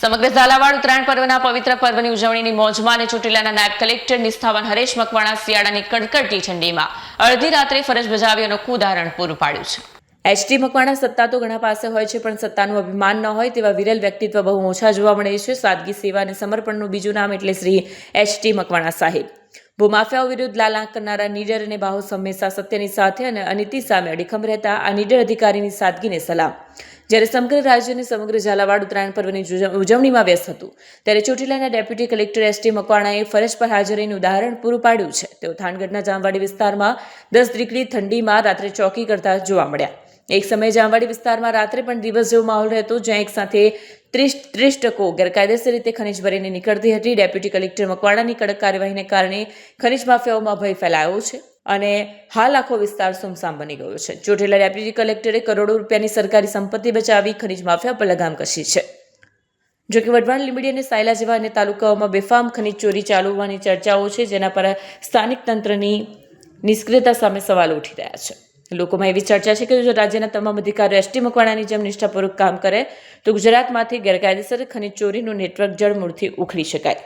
સમગ્ર ઝાલાવાડ ઉત્તરાયણ પર્વના પવિત્ર પર્વની ઉજવણીની મોજમાં અને ચોટીલાના નાયબ કલેક્ટર નિષ્ઠાવાન હરેશ મકવાણા શિયાળાની કડકડતી ઠંડીમાં અડધી રાત્રે ફરજ બજાવી અનોખું ઉદાહરણ પૂરું પાડ્યું છે. એચટી મકવાણા સત્તા તો ઘણા પાસે હોય છે, પણ સત્તાનું અભિમાન ન હોય તેવા વિરલ વ્યક્તિત્વ બહુ ઓછા જોવા મળે છે. સાદગી, સેવા અને સમર્પણનું બીજું નામ એટલે શ્રી એચટી મકવાણા સાહેબ. ભૂમાફિયાઓ વિરુદ્ધ લાલાંક કરનારા નીડર અને બાહુ હંમેશા સત્યની સાથે અને અનીતિ સામે અડીખમ રહેતા આ નીડર અધિકારીની સાદગીને સલામ. જ્યારે સમગ્ર રાજ્યની સમગ્ર ઝાલાવાડ ઉત્તરાયણ પર્વની ઉજવણીમાં વ્યસ્ત હતું, ત્યારે ચોટીલાના ડેપ્યુટી કલેક્ટર એસ ટી મકવાણાએ ફરજ પર હાજર રહીને ઉદાહરણ પૂરું પાડ્યું છે. તેઓ થાનગઢના જામવાડી વિસ્તારમાં દસ ડિગ્રી ઠંડીમાં રાત્રે ચોકી કરતા જોવા મળ્યા. એક સમયે જામવાડી વિસ્તારમાં રાત્રે પણ દિવસ જેવો માહોલ રહેતો, જ્યાં એક સાથે ત્રીસ ત્રીસ ટકો ગેરકાયદેસર રીતે ખનિજ ભરીને નીકળતી હતી. ડેપ્યુટી કલેક્ટર મકવાણાની કડક કાર્યવાહીને કારણે ખનિજ માફિયાઓમાં ભય ફેલાયો છે. અને હાલ આખો વિસ્તાર સુમસામ બની ગયો છે. ચોટીલા ડેપ્યુટી કલેક્ટરે કરોડો રૂપિયાની સરકારી સંપત્તિ બચાવી ખનિજ માફિયા પર લગામ કસી છે. જો કે વઢવાણ લીંબડી અને સાયલા જેવા અન્ય તાલુકાઓમાં બેફામ ખનિજ ચોરી ચાલુ હોવાની ચર્ચાઓ છે, જેના પર સ્થાનિક તંત્રની નિષ્ક્રિયતા સામે સવાલ ઉઠી રહ્યા છે. લોકોમાં એવી ચર્ચા છે કે જો રાજ્યના તમામ અધિકારીઓ એસટી મકવાણાની જેમ નિષ્ઠાપૂર્વક કામ કરે, તો ગુજરાતમાંથી ગેરકાયદેસર ખનિજ ચોરીનું નેટવર્ક જળમૂળથી ઉખડી શકાય.